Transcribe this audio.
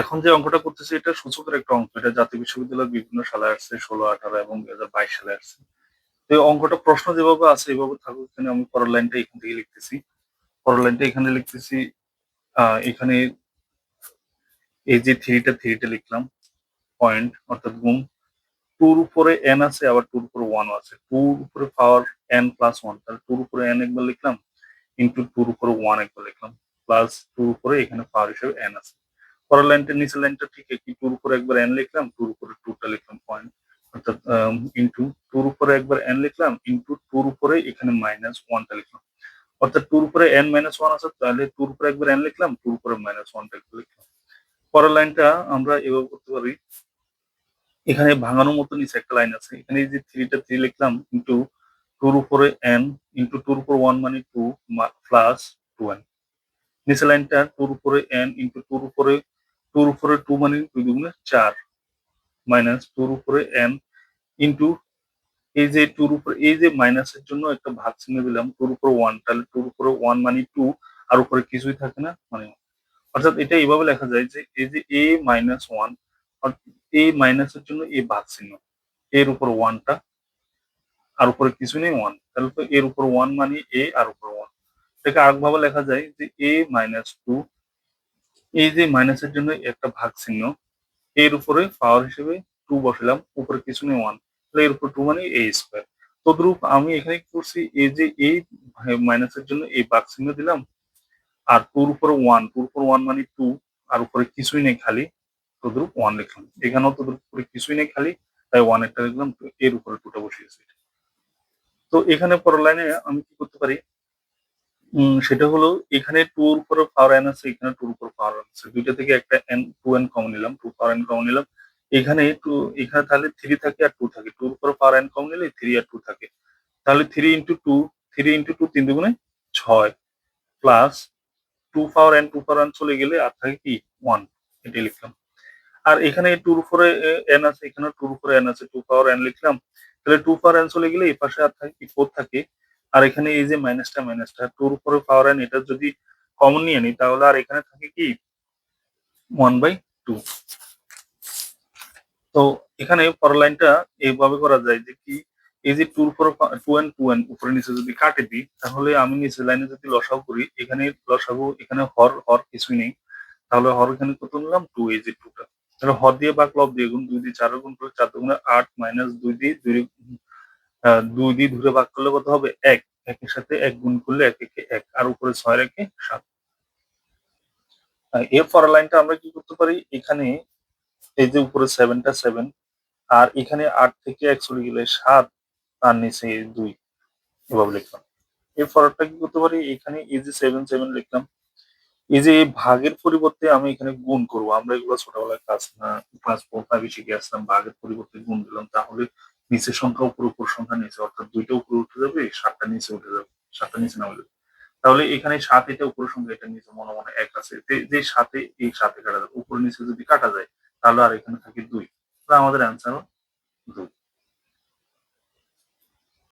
এখন যে অঙ্কটা করতেছি, এটা সূচকের একটা অঙ্ক। এটা জাতীয় বিশ্ববিদ্যালয়ের বিভিন্ন সালে আসছে, ষোলো, আঠারো এবং দুই হাজার বাইশ সালে আসছে। তো অঙ্কটা প্রশ্ন যেভাবে আছে এভাবে থাকুক, এখানে আমি পরের লাইনটা এখান থেকে লিখতেছি। পরের লাইনটা এখানে লিখতেছি, আহ, এখানে এই যে থ্রিটা থ্রিটা লিখলাম। পয়েন্ট, অর্থাৎ গুণ। টুর উপরে এন আছে, আবার টুর উপরে ওয়ান আছে। টুর উপরে পাওয়ার এন প্লাস ওয়ান তাহলে টুর উপরে এন একবার লিখলাম ইন্টু টুর উপরে ওয়ান একবার লিখলাম প্লাস টুর উপরে এখানে পাওয়ার হিসেবে এন আছে। পরের লাইনটা নিচের লাইনটা ঠিক একই টুর উপরে একবার এন লিখলাম টুর উপরে টুটা লিখলাম পয়েন্ট অর্থাৎ ইন্টু টুর উপরে একবার এন লিখলাম ইন্টু টুর উপরে এখানে মাইনাস ওয়ানটা লিখলাম অর্থাৎ টুর উপরে এন মাইনাস ওয়ান আছে তাহলে টুর উপরে একবার এন লিখলাম টুর উপরে মাইনাস ওয়ানটা লিখলাম পরের লাইনটা আমরা এভাবে করতে পারি এখানে ভাঙানোর মতো নিচে একটা লাইন আছে এখানে যে থ্রিটা থ্রি লিখলাম ইন্টু টুর উপরে এন ইন্টু টুর উপর ওয়ান মানে টু প্লাস টু এন নিচে লাইনটা টুর উপরে এন ইন্টু টুর উপরে টুর উপরে টু মানে দুই দুগুণে চার। মাইনাস টুর উপরে এন ইন্টু এই যে টুর উপরে, এই যে মাইনাসের জন্য একটা ভাগ চিহ্ন দিলাম টুর উপরে ওয়ান তাহলে টুর উপরে ওয়ান মানে টু আর উপরে কিছুই থাকে না মানে অর্থাৎ এটা এইভাবে লেখা যায় যে এই যে এ মাইনাস ওয়ান এই মাইনাসের জন্য এই ভাগ চিহ্ন। এর উপর ওয়ানটা আর উপরে কিছু নেই ওয়ান তাহলে তো এর উপর ওয়ান মানে এ আর উপর ওয়ান এটাকে আরেকভাবে লেখা যায় যে এ মাইনাস টু এই যে মাইনাসের জন্য একটা ভাগ চিহ্ন এর উপরে পাওয়ার হিসেবে টু বসালাম, উপরে কিছু নেই ওয়ান তাহলে এর উপর টু মানে এ স্কোয়ার তদ্রূপ আমি এখানে কি করছি? এই যে এই মাইনাসের জন্য এই ভাগ চিহ্ন দিলাম, আর টুর উপর ওয়ান টুর উপর ওয়ান মানে টু আর উপরে কিছুই নেই খালি, তদ্রুপ ওয়ান লিখলাম। এখানেও তদ্রুপ উপরে কিছুই নেই খালি, তাই ওয়ান একটা লিখলাম এর উপরে টুটা বসিয়েছি। তো এখানে পরের লাইনে আমি কি করতে পারি? সেটা হলো এখানে টুর উপরে পাওয়ার এন আছে, এখানে টুর উপর পাওয়ার এন আছে। দুইটা থেকে একটা এন টু এন কমন নিলাম টু পাওয়ার এন কমন নিলাম। এখানে টু এখানে তাহলে থ্রি থাকে আর টু থাকে। টুর উপর পাওয়ার এন কমন নিলে থ্রি আর টু থাকে। তাহলে three into two three into two তিন দুগুণে ছয় plus two power n two power n চলে গেলে আর থাকে কি? ওয়ান এটা লিখলাম। আর এখানে টুর উপরে এন আছে এখানে টুর উপরে এন আছে টু পাওয়ার এন লিখলাম। তাহলে টু পাওয়ার এন চলে গেলে এই পাশে আর থাকে কি? ফোর থাকে। আর এখানে এই যে মাইনাসটা মাইনাসটা টুর উপরে পাওয়ার এন এটা যদি কমন নিয়ে নিই, তাহলে আর এখানে থাকে কি? ওয়ান বাই টু তো এখানে পরের লাইনটা এইভাবে করা যায় যে কি, এই যে টুর উপরে টু এন টু এন উপরে নিচে যদি কাটে দিই, তাহলে আমি নিচে লাইনে যদি লসাগু করি, এখানে লসাগু, এখানে হর হর কিছুই নেই। তাহলে হর এখানে কত নিলাম? টু এই যে টুটা তাহলে হর দিয়ে বা ক্লব দিয়ে গুণ দুই দিয়ে চার গুণ করে চার গুণে আট মাইনাস দুই দিয়ে দুই দুই দিয়ে ধরে ভাগ করলে কত হবে? এক। একের সাথে এক গুণ করলে এক একে এক। আর উপরে ছয় রেখে সাত। এর পরের লাইনটা আমরা কি করতে পারি? এখানে এই যে উপরে সেভেনটা সেভেন আর এখানে আট থেকে এক চলে গেলে সাত আর নিচে দুই। এভাবে লিখলাম। এর পরেরটা কি করতে পারি? এখানে এই যে সেভেন সেভেন লিখলাম। এই যে ভাগের পরিবর্তে আমি এখানে গুণ করব। আমরা এগুলো ছোটবেলায় ক্লাস ক্লাস ফোর ফাইভে শিখে আসলাম ভাগের পরিবর্তে গুণ দিলাম। তাহলে নিচের সংখ্যা উপর উপর, সংখ্যা নিচে, অর্থাৎ দুইটা উপরে উঠে যাবে, সাতটা নিচে উঠে যাবে, সাতটা নিচে নামে যাবে। তাহলে এখানে সাত এটা উপরের সংখ্যা, এটা নিচে মনে মনে এক আছে। যে সাথে এই সাথে কাটা যাবে উপরে নিচে যদি কাটা যায়, তাহলে আর এখানে থাকে দুই। তাহলে আমাদের অ্যান্সার